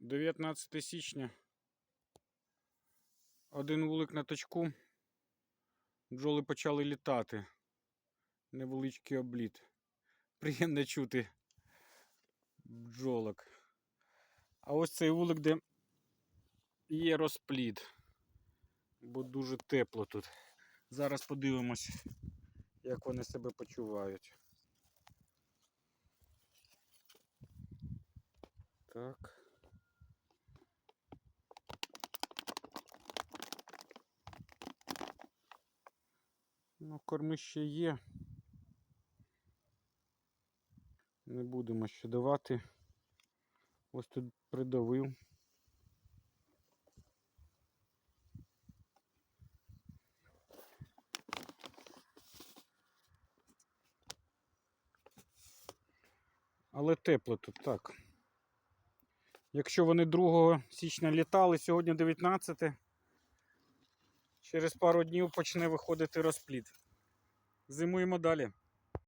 19 січня. Один вулик на точку. Бджоли почали літати. Невеличкий обліт. Приємно чути бджолок. А ось цей вулик, де є розплід. Бо дуже тепло тут. Зараз подивимось, як вони себе почувають. Так. Ну, корми ще є. Не будемо ще давати. Ось тут придавив. Але тепло тут так. Якщо вони 2 січня літали, сьогодні 19, через пару днів почне виходити розплід. Зимуємо далі.